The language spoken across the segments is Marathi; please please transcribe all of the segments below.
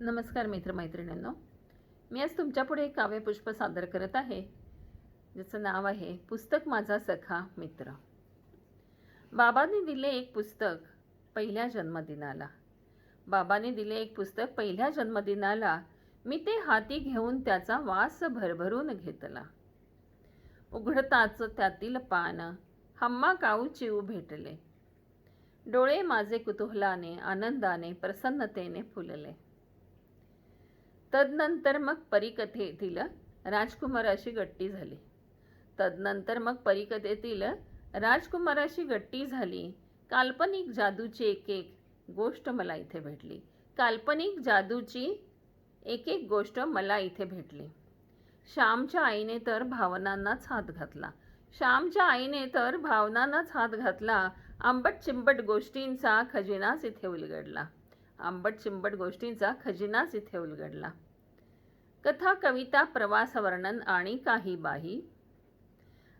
नमस्कार मित्रमैत्रिणींनो. मी आज तुमच्यापुढे एक काव्यपुष्प सादर करत आहे. ज्याचं नाव आहे पुस्तक माझा सखा मित्र. बाबांनी दिले एक पुस्तक पहिल्या जन्मदिनाला. बाबांनी दिले एक पुस्तक पहिल्या जन्मदिनाला. मी ते हाती घेऊन त्याचा वास भरभरून घेतला. उघडताच त्यातील पान हम्मा काऊ चिऊ भेटले. डोळे माझे कुतूहलाने आनंदाने प्रसन्नतेने फुलले. तदनंतर मग परिकथेतील राजकुमाराशी गट्टी झाली. तदनंतर मग परिकथेतील राजकुमाराशी गट्टी झाली. काल्पनिक जादूची एक एक गोष्ट मला इथे भेटली. काल्पनिक जादूची एक एक गोष्ट मला इथे भेटली. श्यामच्या आईने तर भावनांनाच हात घातला. श्यामच्या आईने तर भावनांनाच हात घातला. आंबट चिंबट गोष्टींचा खजिनाच इथे उलगडला. आंबट चिंबट गोष्टींचा खजिनाच इथे उलगडला. कथा कविता प्रवास वर्णन आणि काही बाही.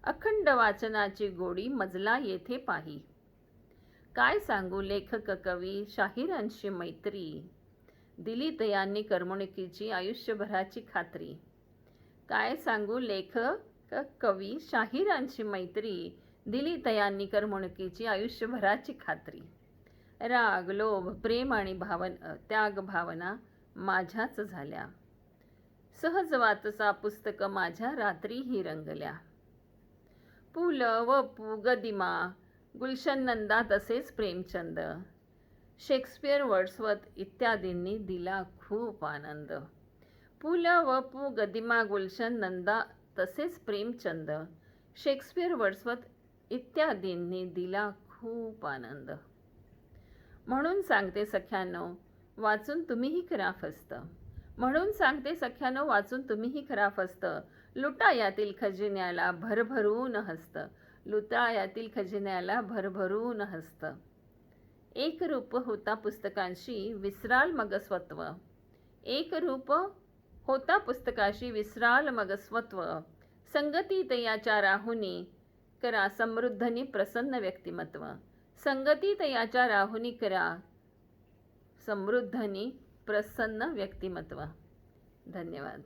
अखंड वाचनाची गोडी मजला येथे पाही. काय सांगू लेखक कवी शाहिरांशी मैत्री. दिली तयांनी करमणुकीची आयुष्यभराची खात्री. काय सांगू लेखक कवी शाहिरांची मैत्री. दिली तयांनी करमणुकीची आयुष्यभराची खात्री. राग लोभ प्रेम आणि भावन त्याग भावना माझ्याच झाल्या. सहज वाचसा पुस्तक माझ्या रात्रीही रंगल्या. पु ल व पु गदिमा गुलशन नंदा तसेच प्रेमचंद. शेक्सपियर वर्ड्सवत इत्यादींनी दिला खूप आनंद. पु ल व पु गदिमा गुलशन नंदा तसेच प्रेमचंद. शेक्सपियर वर्ड्सवत इत्यादींनी दिला खूप आनंद. म्हणून सांगते सख्यानो वाचून तुम्हीही करा फस्त म्हणून सांगते सख्यानो वाचून तुम्हीही करा फस्त लुटा यातील खजिन्याला भरभरून हस्त. लुटा यातील खजिन्याला भरभरून हस्त. एक रूप होता पुस्तकांशी विसराल मगस्वत्व. एक रूप होता पुस्तकाशी विसराल मगस्वत्व. संगती तयाच्या राहुनी करा समृद्धनी प्रसन्न व्यक्तिमत्व. संगती तयाच्या राहुनी करा. समृद्धनी प्रसन्न व्यक्तिमत्व. धन्यवाद.